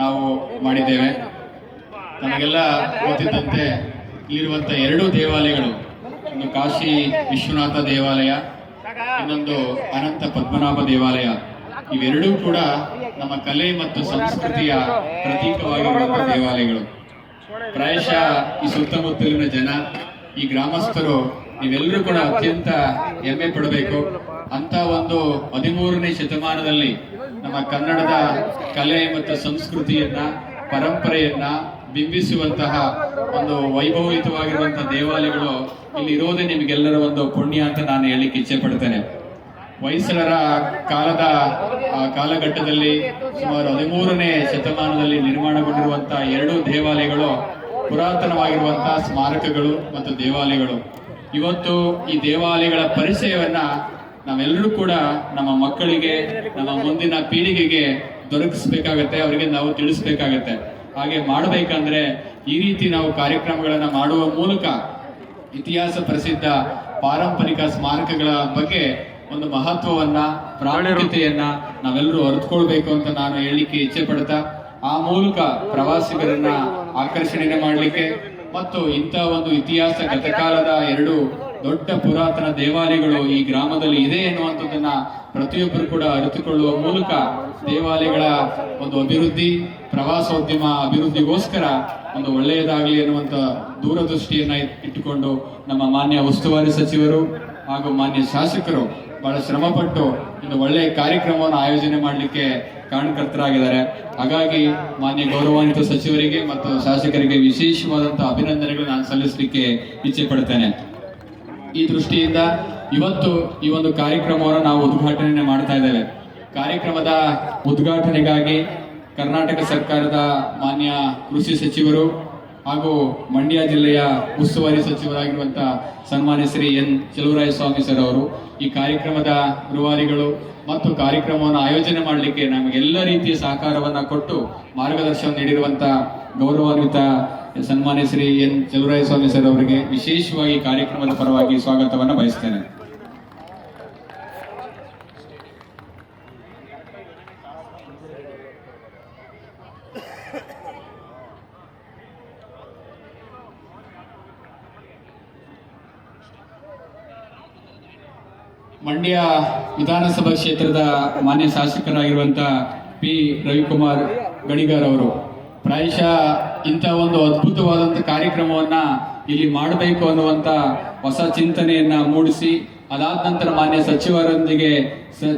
ನಾವು ಮಾಡಿದ್ದೇವೆ. ನಮಗೆಲ್ಲ ಗೊತ್ತಿದ್ದಂತೆ ಇಲ್ಲಿರುವಂಥ ಎರಡು ದೇವಾಲಯಗಳು, ಒಂದು ಕಾಶಿ ವಿಶ್ವನಾಥ ದೇವಾಲಯ, ಇನ್ನೊಂದು ಅನಂತ ಪದ್ಮನಾಭ ದೇವಾಲಯ. ಇವೆರಡೂ ಕೂಡ ನಮ್ಮ ಕಲೆ ಮತ್ತು ಸಂಸ್ಕೃತಿಯ ಪ್ರತೀಕವಾಗಿರುವಂಥ ದೇವಾಲಯಗಳು. ಪ್ರಾಯಶಃ ಈ ಸುತ್ತಮುತ್ತಲಿನ ಜನ, ಈ ಗ್ರಾಮಸ್ಥರು, ನೀವೆಲ್ಲರೂ ಕೂಡ ಅತ್ಯಂತ ಹೆಮ್ಮೆ ಪಡಬೇಕು. ಅಂತ ಒಂದು ಹದಿಮೂರನೇ ಶತಮಾನದಲ್ಲಿ ನಮ್ಮ ಕನ್ನಡದ ಕಲೆ ಮತ್ತು ಸಂಸ್ಕೃತಿಯನ್ನ, ಪರಂಪರೆಯನ್ನ ಬಿಂಬಿಸುವಂತಹ ಒಂದು ವೈಭವಯುತವಾಗಿರುವಂತಹ ದೇವಾಲಯಗಳು ಇಲ್ಲಿ ಇರೋದೇ ನಿಮಗೆಲ್ಲರ ಒಂದು ಪುಣ್ಯ ಅಂತ ನಾನು ಹೇಳಲಿಕ್ಕೆ ಇಚ್ಛೆ ಪಡ್ತೇನೆ ಹೊಯ್ಸಳರ ಕಾಲದ ಕಾಲಘಟ್ಟದಲ್ಲಿ ಸುಮಾರು ಹದಿಮೂರನೇ ಶತಮಾನದಲ್ಲಿ ನಿರ್ಮಾಣಗೊಂಡಿರುವಂತಹ ಎರಡು ದೇವಾಲಯಗಳು ಪುರಾತನವಾಗಿರುವಂತಹ ಸ್ಮಾರಕಗಳು ಮತ್ತು ದೇವಾಲಯಗಳು. ಇವತ್ತು ಈ ದೇವಾಲಯಗಳ ಪರಿಚಯವನ್ನ ನಾವೆಲ್ಲರೂ ಕೂಡ ನಮ್ಮ ಮಕ್ಕಳಿಗೆ, ನಮ್ಮ ಮುಂದಿನ ಪೀಳಿಗೆಗೆ ದೊರಕಿಸ್ಬೇಕಾಗತ್ತೆ, ಅವರಿಗೆ ನಾವು ತಿಳಿಸ್ಬೇಕಾಗತ್ತೆ. ಹಾಗೆ ಮಾಡಬೇಕಂದ್ರೆ ಈ ರೀತಿ ನಾವು ಕಾರ್ಯಕ್ರಮಗಳನ್ನ ಮಾಡುವ ಮೂಲಕ ಇತಿಹಾಸ ಪ್ರಸಿದ್ಧ ಪಾರಂಪರಿಕ ಸ್ಮಾರಕಗಳ ಬಗ್ಗೆ ಒಂದು ಮಹತ್ವವನ್ನ, ಪ್ರಾಮುಖ್ಯತೆಯನ್ನ ನಾವೆಲ್ಲರೂ ಅರಿತುಕೊಳ್ಬೇಕು ಅಂತ ನಾನು ಹೇಳಲಿಕ್ಕೆ ಇಚ್ಛೆ ಪಡ್ತಾ, ಆ ಮೂಲಕ ಪ್ರವಾಸಿಗರನ್ನ ಆಕರ್ಷಣೆ ಮಾಡಲಿಕ್ಕೆ ಮತ್ತು ಇಂಥ ಒಂದು ಇತಿಹಾಸ ಗತಕಾಲದ ಎರಡು ದೊಡ್ಡ ಪುರಾತನ ದೇವಾಲಯಗಳು ಈ ಗ್ರಾಮದಲ್ಲಿ ಇದೆ ಎನ್ನುವಂಥದ್ದನ್ನ ಪ್ರತಿಯೊಬ್ಬರು ಕೂಡ ಅರಿತುಕೊಳ್ಳುವ ಮೂಲಕ ದೇವಾಲಯಗಳ ಒಂದು ಅಭಿವೃದ್ಧಿ, ಪ್ರವಾಸೋದ್ಯಮ ಅಭಿವೃದ್ಧಿಗೋಸ್ಕರ ಒಂದು ಒಳ್ಳೆಯದಾಗಲಿ ಎನ್ನುವಂತ ದೂರದೃಷ್ಟಿಯನ್ನ ಇಟ್- ಇಟ್ಟುಕೊಂಡು ನಮ್ಮ ಮಾನ್ಯ ಉಸ್ತುವಾರಿ ಸಚಿವರು ಹಾಗೂ ಮಾನ್ಯ ಶಾಸಕರು ಬಹಳ ಶ್ರಮಪಟ್ಟು ಒಂದು ಒಳ್ಳೆಯ ಕಾರ್ಯಕ್ರಮವನ್ನು ಆಯೋಜನೆ ಮಾಡಲಿಕ್ಕೆ ಕಾರಣಕರ್ತರಾಗಿದ್ದಾರೆ. ಹಾಗಾಗಿ ಮಾನ್ಯ ಗೌರವಾನ್ವಿತ ಸಚಿವರಿಗೆ ಮತ್ತು ಶಾಸಕರಿಗೆ ವಿಶೇಷವಾದಂತಹ ಅಭಿನಂದನೆಗಳು ನಾನು ಸಲ್ಲಿಸಲಿಕ್ಕೆ ಇಚ್ಛೆ ಪಡ್ತೇನೆ. ಈ ದೃಷ್ಟಿಯಿಂದ ಇವತ್ತು ಈ ಒಂದು ಕಾರ್ಯಕ್ರಮವನ್ನು ನಾವು ಉದ್ಘಾಟನೆ ಮಾಡ್ತಾ ಇದ್ದೇವೆ. ಕಾರ್ಯಕ್ರಮದ ಉದ್ಘಾಟನೆಗಾಗಿ ಕರ್ನಾಟಕ ಸರ್ಕಾರದ ಮಾನ್ಯ ಕೃಷಿ ಸಚಿವರು ಹಾಗೂ ಮಂಡ್ಯ ಜಿಲ್ಲೆಯ ಉಸ್ತುವಾರಿ ಸಚಿವರಾಗಿರುವಂತಹ ಸನ್ಮಾನ್ಯ ಶ್ರೀ ಎನ್. ಚಲುವರಾಯ ಸ್ವಾಮಿ ಸರ್ ಅವರು ಈ ಕಾರ್ಯಕ್ರಮದ ರೂವಾರಿಗಳು ಮತ್ತು ಕಾರ್ಯಕ್ರಮವನ್ನು ಆಯೋಜನೆ ಮಾಡಲಿಕ್ಕೆ ನಮಗೆಲ್ಲ ರೀತಿಯ ಸಹಕಾರವನ್ನು ಕೊಟ್ಟು ಮಾರ್ಗದರ್ಶನ ನೀಡಿರುವಂತಹ ಗೌರವಾನ್ವಿತ ಸನ್ಮಾನ್ಯ ಶ್ರೀ ಎನ್. ಚಲುರಾಯಸ್ವಾಮಿ ಸರ್ ಅವರಿಗೆ ವಿಶೇಷವಾಗಿ ಕಾರ್ಯಕ್ರಮದ ಪರವಾಗಿ ಸ್ವಾಗತವನ್ನು ಬಯಸ್ತೇನೆ. ಮಂಡ್ಯ ವಿಧಾನಸಭಾ ಕ್ಷೇತ್ರದ ಮಾನ್ಯ ಶಾಸಕರಾಗಿರುವಂತ ಪಿ. ರವಿಕುಮಾರ್ ಗಣಿಗಾರ್ ಅವರು ಪ್ರಾಯಶಃ ಇಂಥ ಒಂದು ಅದ್ಭುತವಾದಂಥ ಕಾರ್ಯಕ್ರಮವನ್ನ ಇಲ್ಲಿ ಮಾಡಬೇಕು ಅನ್ನುವಂಥ ಹೊಸ ಚಿಂತನೆಯನ್ನ ಮೂಡಿಸಿ, ಅದಾದ ನಂತರ ಮಾನ್ಯ ಸಚಿವರೊಂದಿಗೆ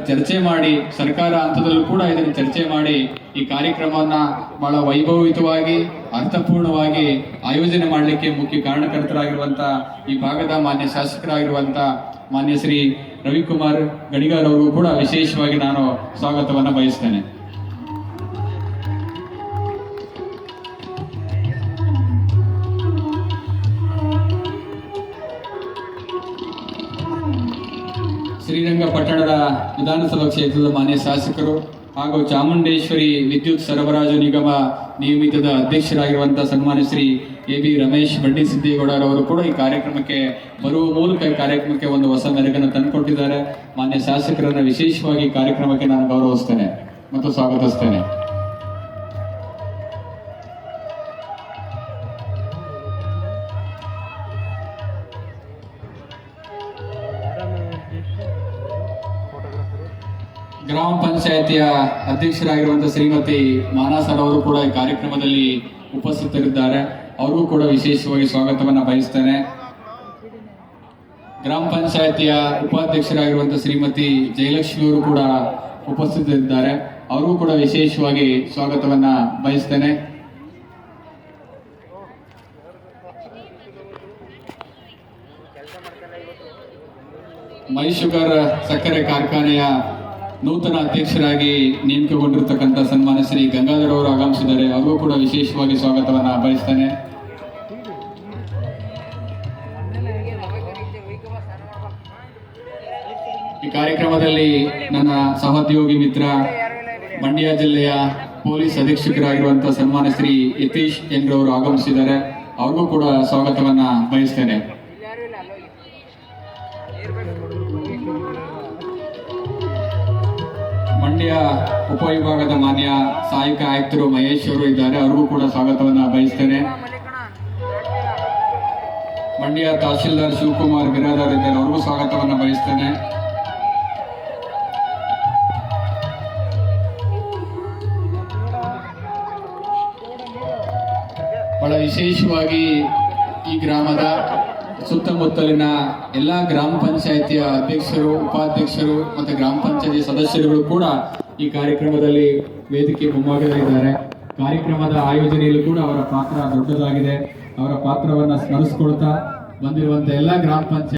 ಚರ್ಚೆ ಮಾಡಿ, ಸರ್ಕಾರ ಹಂತದಲ್ಲೂ ಕೂಡ ಇದನ್ನು ಚರ್ಚೆ ಮಾಡಿ ಈ ಕಾರ್ಯಕ್ರಮವನ್ನ ಬಹಳ ವೈಭವಯುತವಾಗಿ, ಅರ್ಥಪೂರ್ಣವಾಗಿ ಆಯೋಜನೆ ಮಾಡಲಿಕ್ಕೆ ಮುಖ್ಯ ಕಾರಣಕರ್ತರಾಗಿರುವಂತ ಈ ಭಾಗದ ಮಾನ್ಯ ಶಾಸಕರಾಗಿರುವಂತ ಮಾನ್ಯ ಶ್ರೀ ರವಿಕುಮಾರ್ ಗಣಿಗಾರ್ ಅವರು ಕೂಡ ವಿಶೇಷವಾಗಿ ನಾನು ಸ್ವಾಗತವನ್ನು ಬಯಸ್ತೇನೆ. ಶ್ರೀರಂಗಪಟ್ಟಣದ ವಿಧಾನಸಭಾ ಕ್ಷೇತ್ರದ ಮಾನ್ಯ ಶಾಸಕರು ಹಾಗೂ ಚಾಮುಂಡೇಶ್ವರಿ ವಿದ್ಯುತ್ ಸರಬರಾಜು ನಿಗಮ ನಿಯಮಿತದ ಅಧ್ಯಕ್ಷರಾಗಿರುವಂತಹ ಸನ್ಮಾನ್ಯ ಶ್ರೀ ಎ ಬಿ ರಮೇಶ್ ಬಂಡಿ ಸಿದ್ದೇಗೌಡರವರು ಕೂಡ ಈ ಕಾರ್ಯಕ್ರಮಕ್ಕೆ ಬರುವ ಮೂಲಕ ಈ ಕಾರ್ಯಕ್ರಮಕ್ಕೆ ಒಂದು ಹೊಸ ಮೆರುಗನ್ನು ತಂದುಕೊಟ್ಟಿದ್ದಾರೆ. ಮಾನ್ಯ ಶಾಸಕರನ್ನು ವಿಶೇಷವಾಗಿ ಕಾರ್ಯಕ್ರಮಕ್ಕೆ ನಾನು ಗೌರವಿಸ್ತೇನೆ ಮತ್ತು ಸ್ವಾಗತಿಸ್ತೇನೆ. ಗ್ರಾಮ ಪಂಚಾಯತಿಯ ಅಧ್ಯಕ್ಷರಾಗಿರುವಂತಹ ಶ್ರೀಮತಿ ಮಾನಾಸರ್ ಅವರು ಕೂಡ ಈ ಕಾರ್ಯಕ್ರಮದಲ್ಲಿ ಉಪಸ್ಥಿತರಿದ್ದಾರೆ. ಅವರು ಕೂಡ ವಿಶೇಷವಾಗಿ ಸ್ವಾಗತವನ್ನ ಬಯಸ್ತೇನೆ. ಗ್ರಾಮ ಪಂಚಾಯತಿಯ ಉಪಾಧ್ಯಕ್ಷರಾಗಿರುವಂತಹ ಶ್ರೀಮತಿ ಜಯಲಕ್ಷ್ಮಿ ಅವರು ಕೂಡ ಉಪಸ್ಥಿತರಿದ್ದಾರೆ. ಅವರು ಕೂಡ ವಿಶೇಷವಾಗಿ ಸ್ವಾಗತವನ್ನ ಬಯಸ್ತೇನೆ. ಮೈಶುಗರ್ ಸಕ್ಕರೆ ಕಾರ್ಖಾನೆಯ ನೂತನ ಅಧ್ಯಕ್ಷರಾಗಿ ನೇಮಕಗೊಂಡಿರ್ತಕ್ಕಂಥ ಸನ್ಮಾನ ಶ್ರೀ ಗಂಗಾಧರ್ ಅವರು ಆಗಮಿಸಿದ್ದಾರೆ. ಅವ್ರಿಗೂ ಕೂಡ ವಿಶೇಷವಾಗಿ ಸ್ವಾಗತವನ್ನು ಬಯಸ್ತಾನೆ. ಈ ಕಾರ್ಯಕ್ರಮದಲ್ಲಿ ನನ್ನ ಸಹೋದ್ಯೋಗಿ ಮಿತ್ರ, ಮಂಡ್ಯ ಜಿಲ್ಲೆಯ ಪೊಲೀಸ್ ಅಧೀಕ್ಷಕರಾಗಿರುವಂತಹ ಸನ್ಮಾನ ಶ್ರೀ ಯತೀಶ್ ಎಂದ್ರವರು ಆಗಮಿಸಿದ್ದಾರೆ. ಅವ್ರಿಗೂ ಕೂಡ ಸ್ವಾಗತವನ್ನ ಬಯಸ್ತೇನೆ. ಮಂಡ್ಯ ಉಪವಿಭಾಗದ ಮಾನ್ಯ ಸಹಾಯಕ ಆಯುಕ್ತರು ಮಹೇಶ್ ಇದ್ದಾರೆ. ಅವ್ರಿಗೂ ಕೂಡ ಸ್ವಾಗತವನ್ನು ಬಯಸ್ತೇನೆ. ಮಂಡ್ಯ ತಹಶೀಲ್ದಾರ್ ಶಿವಕುಮಾರ್ ಬಿರಾದಾರ್ ಇದ್ದಾರೆ. ಅವ್ರಿಗೂ ಸ್ವಾಗತವನ್ನು ಬಯಸ್ತೇನೆ. ಬಹಳ ವಿಶೇಷವಾಗಿ ಈ ಗ್ರಾಮದ ಸುತ್ತಮುತ್ತಲಿನ ಎಲ್ಲ ಗ್ರಾಮ ಪಂಚಾಯಿತಿಯ ಅಧ್ಯಕ್ಷರು, ಉಪಾಧ್ಯಕ್ಷರು ಮತ್ತು ಗ್ರಾಮ ಪಂಚಾಯತಿ ಸದಸ್ಯರುಗಳು ಕೂಡ ಈ ಕಾರ್ಯಕ್ರಮದಲ್ಲಿ ವೇದಿಕೆ ಮುಂಭಾಗದಲ್ಲಿದ್ದಾರೆ. ಕಾರ್ಯಕ್ರಮದ ಆಯೋಜನೆಯಲ್ಲೂ ಕೂಡ ಅವರ ಪಾತ್ರ ದೊಡ್ಡದಾಗಿದೆ. ಅವರ ಪಾತ್ರವನ್ನು ಸ್ಮರಿಸಿಕೊಳ್ತಾ ಬಂದಿರುವಂಥ ಎಲ್ಲ ಗ್ರಾಮ ಪಂಚಾಯತ್